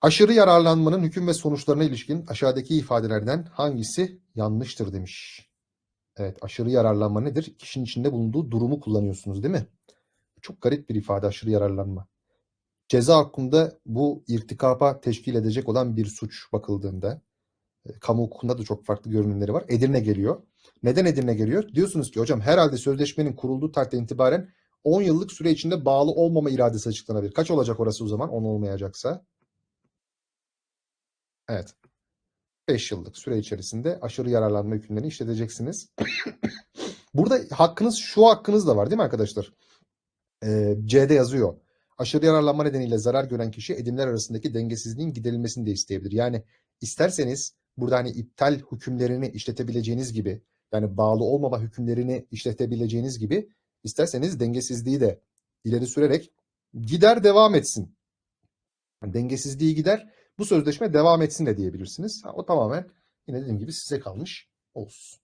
Aşırı yararlanmanın hüküm ve sonuçlarına ilişkin aşağıdaki ifadelerden hangisi yanlıştır demiş. Evet, aşırı yararlanma nedir? Kişinin içinde bulunduğu durumu kullanıyorsunuz değil mi? Çok garip bir ifade aşırı yararlanma. Ceza hakkında bu irtikaba teşkil edecek olan bir suç bakıldığında e, kamu hukukunda da çok farklı görünümleri var. Edirne geliyor. Neden Edirne geliyor? Diyorsunuz ki hocam herhalde sözleşmenin kurulduğu tarihten itibaren 10 yıllık süre içinde bağlı olmama iradesi açıklanabilir. Kaç olacak orası o zaman 10 olmayacaksa? Evet. 5 yıllık süre içerisinde aşırı yararlanma hükümlerini işleteceksiniz. Burada hakkınız şu hakkınız da var değil mi arkadaşlar? Ee, C'de yazıyor. Aşırı yararlanma nedeniyle zarar gören kişi edimler arasındaki dengesizliğin giderilmesini de isteyebilir. Yani isterseniz burada hani iptal hükümlerini işletebileceğiniz gibi yani bağlı olmama hükümlerini işletebileceğiniz gibi isterseniz dengesizliği de ileri sürerek gider devam etsin. Dengesizliği gider bu sözleşme devam etsin de diyebilirsiniz. Ha, o tamamen yine dediğim gibi size kalmış olsun.